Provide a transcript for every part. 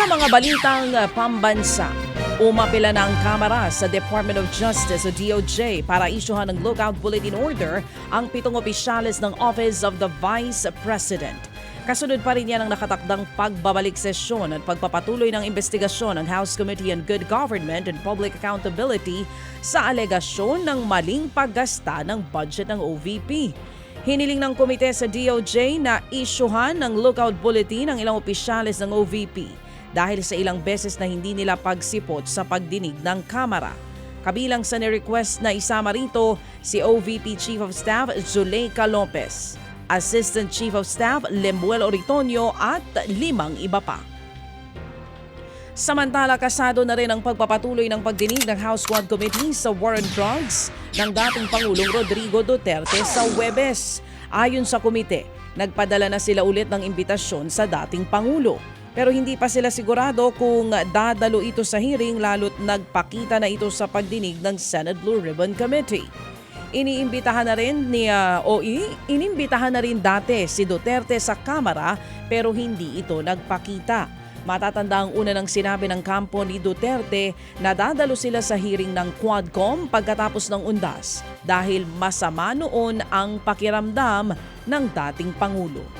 Sa mga balitang uh, pambansa, umapila na ang Kamara sa Department of Justice o DOJ para isyuhan ng lookout bulletin order ang pitong opisyalis ng Office of the Vice President. Kasunod pa rin yan ang nakatakdang pagbabalik sesyon at pagpapatuloy ng investigasyon ng House Committee on Good Government and Public Accountability sa alegasyon ng maling paggasta ng budget ng OVP. Hiniling ng komite sa DOJ na isyuhan ng lookout bulletin ang ilang opisyalis ng OVP dahil sa ilang beses na hindi nila pagsipot sa pagdinig ng Kamara. Kabilang sa ni-request na isama rito si OVP Chief of Staff Zuleika Lopez, Assistant Chief of Staff Lemuel Oritonio at limang iba pa. Samantala, kasado na rin ang pagpapatuloy ng pagdinig ng House Quad Committee sa War on Drugs ng dating Pangulong Rodrigo Duterte sa Webes. Ayon sa komite, nagpadala na sila ulit ng imbitasyon sa dating Pangulo. Pero hindi pa sila sigurado kung dadalo ito sa hearing lalo't nagpakita na ito sa pagdinig ng Senate Blue Ribbon Committee. Iniimbitahan na rin ni uh, o inimbitahan na rin dati si Duterte sa Kamara pero hindi ito nagpakita. Matatanda ang una ng sinabi ng kampo ni Duterte na dadalo sila sa hearing ng Quadcom pagkatapos ng undas dahil masama noon ang pakiramdam ng dating Pangulo.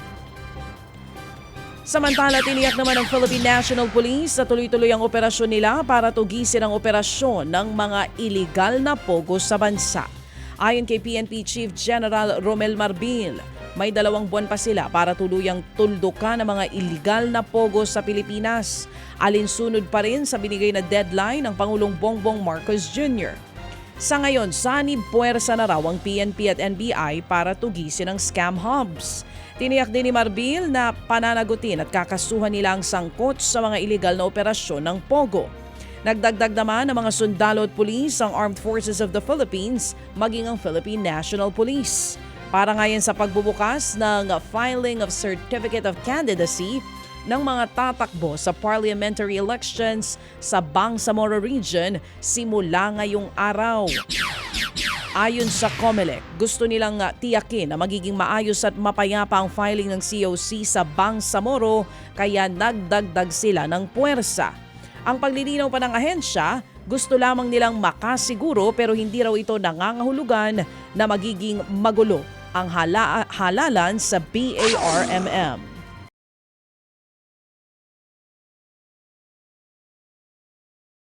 Samantala, tiniyak naman ng Philippine National Police sa tuloy-tuloy ang operasyon nila para tugisin ang operasyon ng mga iligal na pogo sa bansa. Ayon kay PNP Chief General Romel Marbil, may dalawang buwan pa sila para tuluyang tuldukan ang mga iligal na pogo sa Pilipinas. Alinsunod pa rin sa binigay na deadline ng Pangulong Bongbong Marcos Jr. Sa ngayon, sanib puwersa na raw ang PNP at NBI para tugisin ang scam hubs. Tiniyak din ni Marbil na pananagutin at kakasuhan nila ang sangkot sa mga iligal na operasyon ng Pogo. Nagdagdag naman ng mga sundalo at pulis ang Armed Forces of the Philippines maging ang Philippine National Police. Para ngayon sa pagbubukas ng filing of Certificate of Candidacy ng mga tatakbo sa parliamentary elections sa Bangsamoro Region simula ngayong araw. Ayon sa COMELEC, gusto nilang uh, tiyakin na magiging maayos at mapayapa ang filing ng COC sa Bangsamoro kaya nagdagdag sila ng puwersa. Ang paglilinaw pa ng ahensya, gusto lamang nilang makasiguro pero hindi raw ito nangangahulugan na magiging magulo ang hala- halalan sa BARMM.